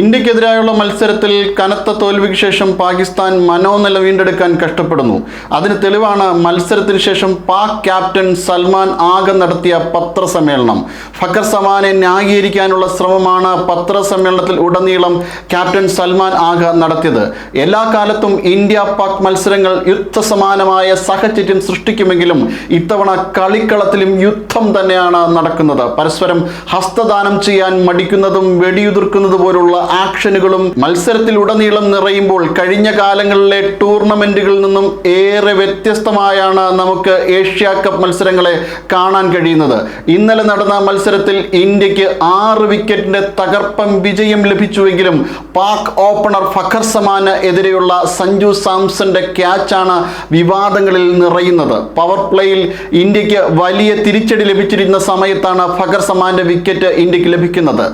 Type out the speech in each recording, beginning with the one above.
ഇന്ത്യക്കെതിരായുള്ള മത്സരത്തിൽ കനത്ത തോൽവിക്ക് ശേഷം പാകിസ്ഥാൻ മനോനില വീണ്ടെടുക്കാൻ കഷ്ടപ്പെടുന്നു. അതിന് തെളിവാണ് മത്സരത്തിന് ശേഷം പാക് ക്യാപ്റ്റൻ സൽമാൻ ആഗ നടത്തിയ പത്രസമ്മേളനം. ഫക്കർ സമാനെ ന്യായീകരിക്കാനുള്ള ശ്രമമാണ് പത്രസമ്മേളനത്തിൽ ഉടനീളം ക്യാപ്റ്റൻ സൽമാൻ ആഗ നടത്തിയത്. എല്ലാ കാലത്തും ഇന്ത്യ പാക് മത്സരങ്ങൾ യുദ്ധസമാനമായ സാഹചര്യം സൃഷ്ടിക്കുമെങ്കിലും ഇത്തവണ കളിക്കളത്തിലും യുദ്ധം തന്നെയാണ് നടക്കുന്നത്. പരസ്പരം ഹസ്തദാനം ചെയ്യാൻ മടിക്കുന്നതും വെടിയുതിർക്കുന്നത് പോലുള്ള ആക്ഷനുകളും മത്സരത്തിലുടനീളം നിറയുമ്പോൾ കഴിഞ്ഞ കാലങ്ങളിലെ ടൂർണമെന്റുകളിൽ നിന്നും ഏറെ വ്യത്യസ്തമായാണ് നമുക്ക് ഏഷ്യ കപ്പ് മത്സരങ്ങളെ കാണാൻ കഴിയുന്നത്. ഇന്നലെ നടന്ന മത്സരത്തിൽ ഇന്ത്യയ്ക്ക് ആറ് വിക്കറ്റിന്റെ തകർപ്പൻ വിജയം ലഭിച്ചുവെങ്കിലും പാക് ഓപ്പണർ ഫഖർ സമാന് എതിരെയുള്ള സഞ്ജു സാംസന്റെ ക്യാച്ചാണ് വിവാദങ്ങളിൽ നിറയുന്നത്. പവർ പ്ലേയിൽ ഇന്ത്യയ്ക്ക് വലിയ തിരിച്ചടി ലഭിച്ചിരുന്ന സമയത്താണ് ഫഖർ സമാന്റെ വിക്കറ്റ് ഇന്ത്യയ്ക്ക് ലഭിക്കുന്നത്.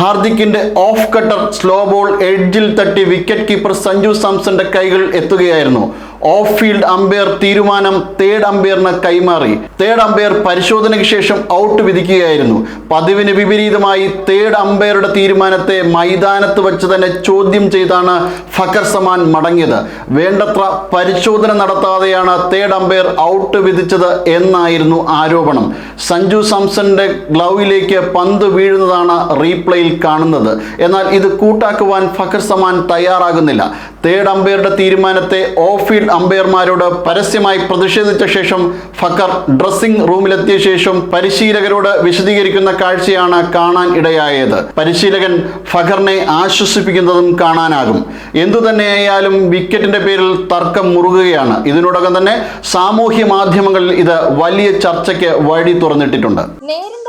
ഹാർദിക്കിന്റെ ഓഫ് കട്ടർ സ്ലോ ബോൾ എഡ്ജിൽ തട്ടി വിക്കറ്റ് കീപ്പർ സഞ്ജു സാംസന്റെ കൈകൾ എത്തുകയായിരുന്നു. ഓഫ് ഫീൽഡ് അമ്പയർ തീരുമാനം തേർഡ് അമ്പയറിന് കൈമാറി. തേർഡ് അമ്പയർ പരിശോധനയ്ക്ക് ശേഷം ഔട്ട് വിധിക്കുകയായിരുന്നു. പതിവിന് വിപരീതമായി തേർഡ് അമ്പയറുടെ തീരുമാനത്തെ മൈതാനത്ത് വെച്ച് തന്നെ ചോദ്യം ചെയ്താണ് ഫക്കർ സമാൻ മടങ്ങിയത്. വേണ്ടത്ര പരിശോധന നടത്താതെയാണ് തേർഡ് അമ്പയർ ഔട്ട് വിധിച്ചത് എന്നായിരുന്നു ആരോപണം. സഞ്ജു സാംസന്റെ ഗ്ലൗവിലേക്ക് പന്ത് വീഴുന്നതാണ് റീപ്ലേയിൽ കാണുന്നത്. എന്നാൽ ഇത് കൂട്ടാക്കുവാൻ ഫഖർ സമാൻ തയ്യാറാകുന്നില്ല. തേർഡ് അമ്പയറുടെ തീരുമാനത്തെ ഓഫ് ഫീൽഡ് അമ്പയർമാരോട് പരസ്യമായി പ്രതിഷേധിച്ച ശേഷം ഫഖർ ഡ്രസ്സിംഗ് റൂമിലെത്തിയ ശേഷം പരിശീലകരോട് വിശദീകരിക്കുന്ന കാഴ്ചയാണ് കാണാൻ ഇടയായത്. പരിശീലകൻ ഫഖറിനെ ആശ്വസിപ്പിക്കുന്നതും കാണാനാകും. എന്തു തന്നെയായാലും വിക്കറ്റിന്റെ പേരിൽ തർക്കം മുറുകുകയാണ്. ഇതിനോടകം തന്നെ സാമൂഹ്യ മാധ്യമങ്ങളിൽ ഇത് വലിയ ചർച്ചയ്ക്ക് വഴി തുറന്നിട്ടിട്ടുണ്ട്.